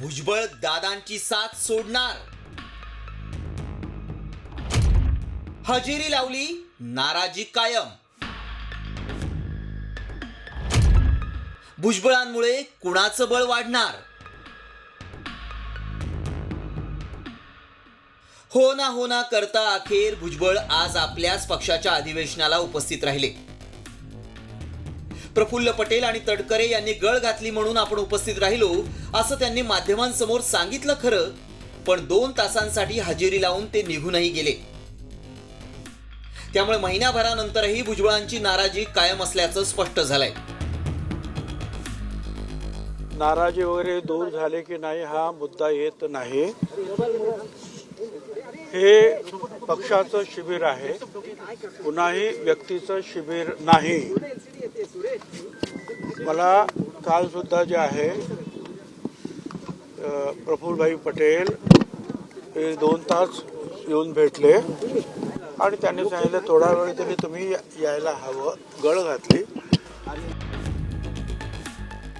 भुजबळ दादांची साथ सोडणार. हजेरी लावली नाराजी कायम. भुजबळांमुळे कुणाचं बळ वाढणार? हो ना हो ना करता अखेर भुजबळ आज आपल्याच पक्षाच्या अधिवेशनाला उपस्थित राहिले. प्रफुल्ल पटेल आणि तडकरे यांनी गळ घातली म्हणून आपण उपस्थित राहिलो असं त्यांनी माध्यमांसमोर सांगितलं खरं पण दोन तासांसाठी हजेरी लावून ते निघूनही गेले. त्यामुळे महिन्याभरानंतरही भुजबळांची नाराजी कायम असल्याचं स्पष्ट झालंय. नाराजी वगैरे दूर झाले की नाही हा मुद्दा येत नाही. हे पक्षाचं शिबिर आहे. कुणाही व्यक्तीचं शिबिर नाही. मला कालसुद्धा जे आहे प्रफुल्लभाई पटेल हे दोन तास येऊन भेटले आणि त्यांनी सांगितलं थोडा वेळ तरी तुम्ही यायला हवं. गळ घातली.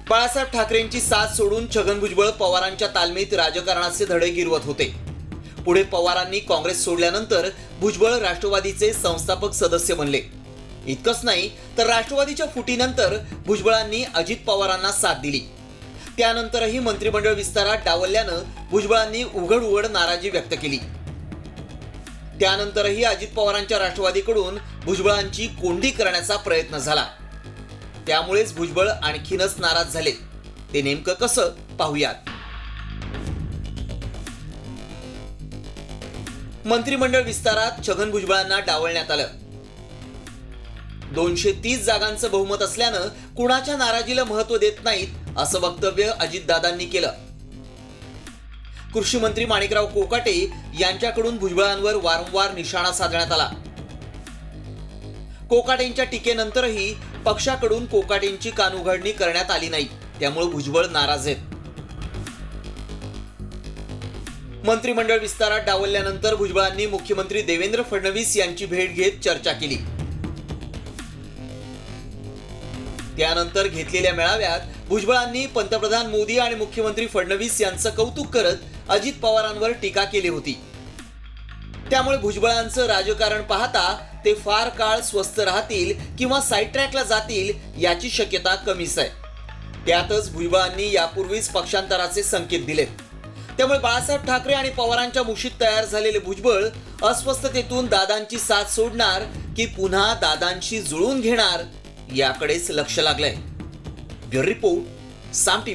बाळासाहेब ठाकरेंची साथ सोडून छगन भुजबळ पवारांच्या तालमीत राजकारणाचे धडे गिरवत होते. पुढे पवारांनी काँग्रेस सोडल्यानंतर भुजबळ राष्ट्रवादीचे संस्थापक सदस्य बनले. इतकंच नाही तर राष्ट्रवादीच्या फुटीनंतर भुजबळांनी अजित पवारांना साथ दिली. त्यानंतरही मंत्रिमंडळ विस्तारात डावलल्यानं भुजबळांनी उघड उघड नाराजी व्यक्त केली. त्यानंतरही अजित पवारांच्या राष्ट्रवादीकडून भुजबळांची कोंडी करण्याचा प्रयत्न झाला. त्यामुळेच भुजबळ आणखीनच नाराज झाले. ते नेमकं कसं पाहूयात. मंत्रिमंडळ विस्तारात छगन भुजबळांना डावलण्यात आलं. दोनशे तीस जागांचं बहुमत असल्यानं कुणाच्या नाराजीला महत्त्व देत नाहीत असं वक्तव्य अजितदादांनी केलं. कृषी मंत्री माणिकराव कोकाटे यांच्याकडून भुजबळांवर वारंवार निशाणा साधण्यात आला. कोकाटेंच्या टीकेनंतरही पक्षाकडून कोकाटेंची कानउघडणी करण्यात आली नाही. त्यामुळे भुजबळ नाराज आहेत. मंत्रिमंडळ विस्तारात डावलल्यानंतर भुजबळांनी मुख्यमंत्री देवेंद्र फडणवीस यांची भेट घेत चर्चा केली. त्यानंतर घेतलेल्या मेळाव्यात भुजबळांनी पंतप्रधान मोदी आणि मुख्यमंत्री फडणवीस यांचं कौतुक करत अजित पवारांवर टीका केली होती. त्यामुळे भुजबळांचं राजकारण पाहता ते फार काळ स्वस्थ राहतील किंवा साईड ट्रॅकला जातील याची शक्यता कमीच आहे. त्यातच भुजबळांनी यापूर्वीच पक्षांतराचे संकेत दिलेत त्यामुळे बाळासाहेब ठाकरे आणि पवारांच्या मुशीत तयार झालेले भुजबळ अस्वस्थतेतून दादांची साथ सोडणार की पुन्हा दादांशी जुळून घेणार याकडेच लक्ष लागलंय. ब्युरो रिपोर्ट साम टी